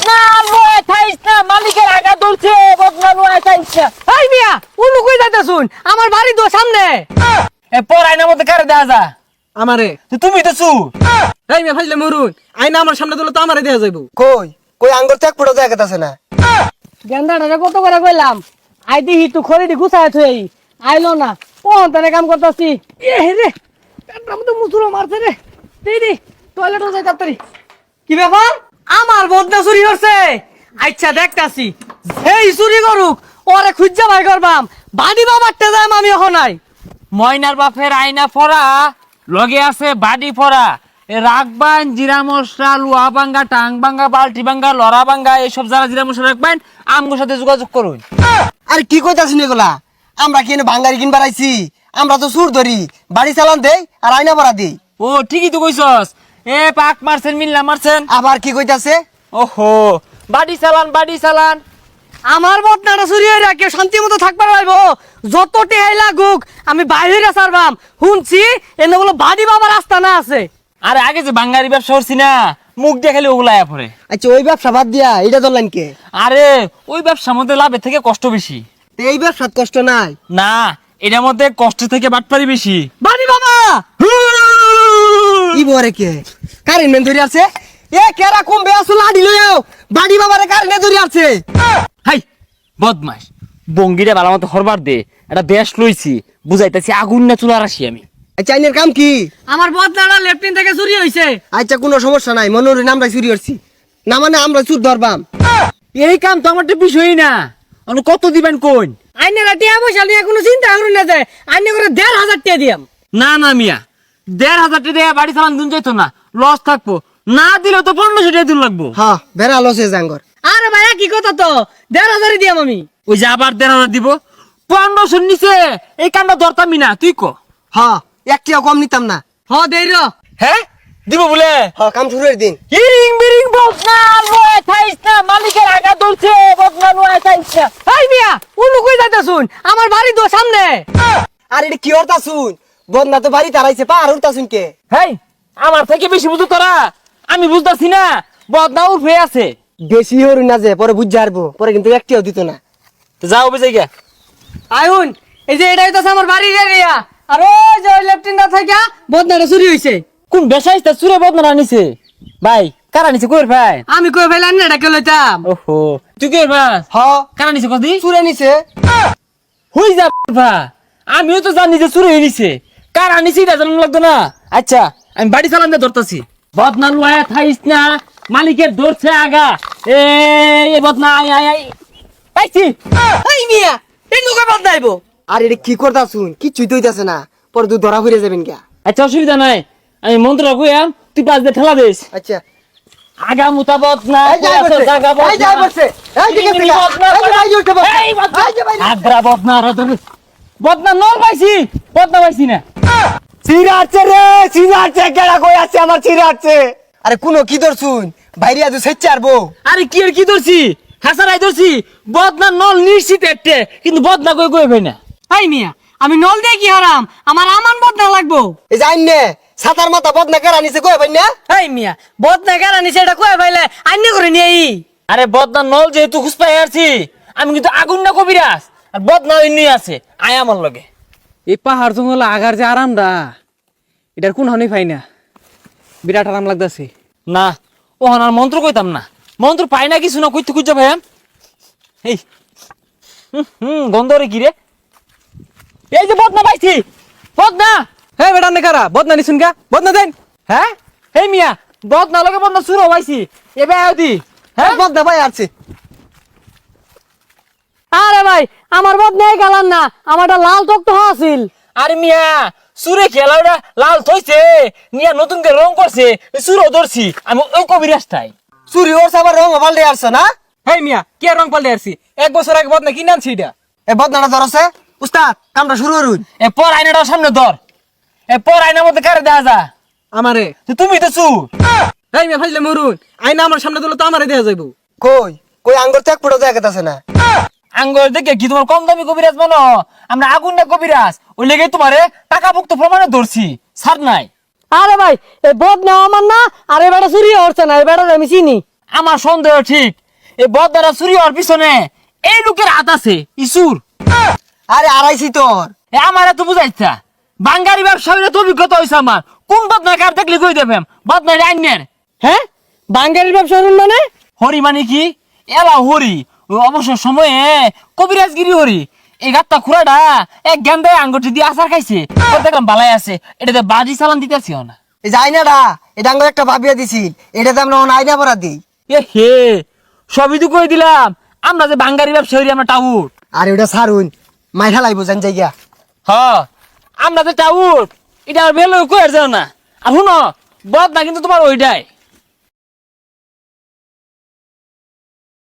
বদনা লয়ে থাইস না মালিকের আগা ধরছে বদনা লয়ে থাইস না। এই মিয়া উনু কই যাইতা শুন আমার বাড়ি তো সামনে। এ পর আইনার মধ্যে কারে দেয়া যা আমারে। তুমি তো চু এই মিয়া ফাইলে মরুন। আইনা আমার সামনে দিলে তো আমারে দেয়া যাইবো। কই? কই আঙ্গুর তো এক ফুটো জায়গা আছে না? গেন্দাটা কত করে কইলাম? আই দিহি তুই খড়িটি গুছাই থই। আইলো না কোন তানে কাম করতাছি। এ রে পেটটা মতো মুসুরো মারছে রে। দেই দি টয়লেটে যাই তাড়াতাড়ি। কি ব্যাপার? আমার বদনা চুরি করছে আচ্ছা দেখতাছি। এই চুরি করুক ওরে খুঁজা ভাই করবাম। বাড়ি বাবারতে যাই আমি এখন নাই ময়নার বাপের আয়না পরা লগে আছে বাড়ি এ রাখবান জিরা মশলা লুয়া বাঙ্গা টাং বাঙ্গা বালতি বাঙ্গা লড়া বাঙ্গা এইসব যারা জিরা মশলা রাখবেন আমগোর সাথে যোগাযোগ করুন। আরে কি কইতাছিস এগুলা? আমরা কি এনে ভাঙ্গারি কিনবার আইছি? আমরা তো সুর ধরি বাড়ি চালান দেই আর আয়না ভরা দেই। ও ঠিকই তো কইছস। এ পাক মারছেন মিল্লা মারছেন। আবার কি কইতাছে? ওহো বাড়ি চালান বাড়ি চালান। আমার চুরি হয়ে রাখে শান্তি মতো থাকবার পারব যত টেহাই লাগুক আমি বাইরে সারবাম শুনছি এনে বলো বাড়ি বাবার রাস্তা না আছে। আরে আগে যে বাঙ্গারি ব্যবসা করছি না মুখ দিয়ে খালি ওগুলা আয়া পড়ে। আচ্ছা ওই ব্যবসা বাদ দিয়া এটা ধরলেন কে? আরে ওই ব্যবসার মধ্যে লাভের থেকে কষ্ট বেশি। এই ব্যবসাত কষ্ট নাই। না এটার মধ্যে কষ্ট থেকে বাটপারি বেশি। বাড়ি বাবা! কি বরে কে? কারেন্ট মেন ধরে আছে এ কেরা কম বে আসল লাডি লইও বাড়ি বাবারে কারেন্ট ধরে আছে হাই বদমাস। বঙ্গিটা ভালো মতো হরবার দে এটা দেশ লইছি বুঝাইতেছি আগুন না চুলার আসি আমি। আচ্ছা আইনের কাম কি? আমার লেফটিন থেকে চুরি হয়েছে আচ্ছা কোনো সমস্যা নাই মনোরে আমরা চুরি করছি। না মানে আমরা চুর ধরবাম। এই কাম তো আমার তো বিষয়ই না। আমি কত দিবেন কোন আইনে টিয়া পয়সা নিয়ে কোনো চিন্তা করুন না যায় আইনে করে দেড় হাজার টিয়া দিয়াম। না না মিয়া। দেড় হাজার টাকা দিয়ে বাড়ি চালান দিন যাইতো না। লস থাকব। না দিলে তো পনেরোশো টাকা দিন লাগবো। হ্যাঁ বেড়া লসে জাঙ্গর আরে ভাইয়া কি কথা তো? দেড় হাজারই দিয়াম আমি। ওই যে আবার দেড় হাজার দিব। পনেরোশোর নিচে এই কামটা ধরতামই না। তুই ক? হ্যাঁ একটিও কম নিতাম না। হ দেই র। হ্যাঁ? দিব বলে? হ্যাঁ কাম শুরুর দিন। ইরিং বিরিং বদনা লয়ে থাইস না। মালিকের আগা ধরছে বদনা লয়ে থাইস না। এই মিয়া উনু কই যাইতা শুন আমার বাড়ি তো সামনে। আর এটা কি হরতা শুন? বদনা তো বাড়ি তারাইছে পা আর উঠতা শুন কে? হেই আমার থেকে বেশি বুঝো তোরা। আমি বুঝতাছি না বদনা উঠে আছে। বেশি হরুন না যে পরে বুঝ হারবো পরে কিন্তু একটিও দিত না। তো যাও বেজে গিয়া। আইন এই যে এটাই তো আমার বাড়ির এরিয়া আর ওই যে ওই লেফটিনটা থেকে বদনাটা চুরি হয়েছে কোন বেসাইস্তা সুরে বদনা আনিছে ভাই কারা নিছে কইর ভাই? আমি কই ফেলাম না এটাকে লইতাম। ওহো তুই কইর ভাই হ। কারা নিছে কদি? চুরে নিছে। হই যা ভা আমিও তো জানি যে চুরি হয়ে নিছে। কারা নিছে এটা জানানো লাগতো না? আচ্ছা আমি বাড়ি চালান দিয়ে ধরতাছি। বদনা লয়া থাইস না মালিকের ধরছে আগা। এ বদনা আই আই আই পাইছি। এই মিয়া এই নুকে আর এটা কি করতা শুন কিচ্ছুই তো হইতাছে না। পরে তুই ধরা ফিরে যাবেন কে আচ্ছা অসুবিধা নাই। আমি মন্ত্র কইয়াম তুই পাঁচ দিয়ে ঠেলা দিস। আচ্ছা। আগা মুতা বদনা এই যাই বসে, এই যাই বসে, এই দিকে বদনা, এই যে বাইরে উঠে এই বদনা। আগ্রা বদনা রে ধরে। বদনা নল পাইছি বদনা পাইছি না। চিরাচ্ছে রে চিরাচ্ছে কেডা কই আছে আমার চিরাচ্ছে আরে কোন কি বাইরে আজ সেচ্ছে আরবো আরে কি আর কি ধরছি? হাসারাই ধরছি বদনা নল নিশ্চিত একটা কিন্তু বদনা কই কই ভাই না। মিয়া আমি নল দিয়ে কি হারাম? আমার আমান বদনা লাগবো। এই যে আইনে সাতার মাথা বদনা কেরা নিছে কই ভাই না? এই মিয়া বদনা কেন নিছে এটা কই ফাইলে আইনে করে নিয়ে আই। আরে বদনা নল যেহেতু খুঁজপাই আসছি আমি কিন্তু আগুন না কবিরাস আর বদনা এমনি আছে আয় আমার লগে। এই পাহাড় জঙ্গল আগার যে আরামটা এটার কোন হনি পাই না। বিরাট আরাম লাগতেছে। না ও আর মন্ত্র কইতাম না। মন্ত্র পাই না কিছু না কইতে খুঁজে ভাইয়ান এই হুম, হুম গন্ধ রে কি রে? এই যে বদনা পাইছি। বদনা! হে বেটা নেকারা বদনা নিছুন গা। বদনা দেন। হ্যাঁ? এই মিয়া বদনা লগে বদনা সুর পাইছি। এবে আয়দি হ্যাঁ? বদনা ভাই আছে আরে ভাই আমার বদনাই গেলাম না আমারটা লাল টক তো আছিল। আরে মিয়া সুরে খেলাটা লাল থইছে নিয়া নতুন করে রং করছে সুরও ধরছি আমি ওই কবিরাজটাই চুরি ওর সাবার রং পাল্টে আসছে না? হে মিয়া কে রং পাল্টে আসছি? এক বছর আগে বদনা কিনে আনছি এটা। এ বদনাটা ধরছে উস্তাদ কামটা শুরু করুন। এ পর আয়নাটাও সামনে ধর। এ পর আয়নার মধ্যে কারে দেখা যা আমারে। তো তুমি তো চু। হে মিয়া ফাইলে মরুন আইনা আমার সামনে দিলে তো আমারে দেয়া যাইব। কই? কই আঙ্গুর তো এক ফুটো জায়গা আছে না। আঙ্গর দেখে কি তোমার কম দামি কবিরাজ মানো আমরা আগুন না কবিরাজ ওই লেগে তোমারে টাকা ভুক্ত প্রমাণে ধরছি। ছাড় নাই। আরে ভাই এই বদনা আমার না আর এবারে চুরি হচ্ছে না এবারে আমি চিনি। আমার সন্দেহ ঠিক এই বদারা চুরি হওয়ার পিছনে এই লোকের হাত আছে ইসুর। আরে আড়াইছি তোর। এ আমার এত বুঝাইছা। বাঙ্গারি ব্যবসা হইলে তো অভিজ্ঞতা হয়েছে আমার। কোন বদনা কার দেখলে কই দেবেন বদনা আইনের। হ্যাঁ? বাঙ্গালির ব্যবসা মানে? হরি মানে কি? এলা হরি। অবসর সময়ে কবিরাজগিরি হরি। এই গাতটা খুড়াটা এক গেন্দায় আঙ্গুটি দিয়ে আচার খাইছে দেখলাম বালাই আছে এটাতে বাজি চালান দিতেছি না এই যে আইনাটা এটা আঙ্গুর একটা ভাবিয়া দিছিল এটাতে আমরা অন আইনা পরা দিই। এ হে সবই তো কই দিলাম আমরা যে বাঙ্গারি ব্যবসা হরি আমরা টাউট। আর ওটা সারুন মাইঠা লাগবো জান জায়গা। হ আমরা যে টাউট এটা আর বেলো কই আর যাও না আর শুনো বদ না কিন্তু তোমার ওইটাই।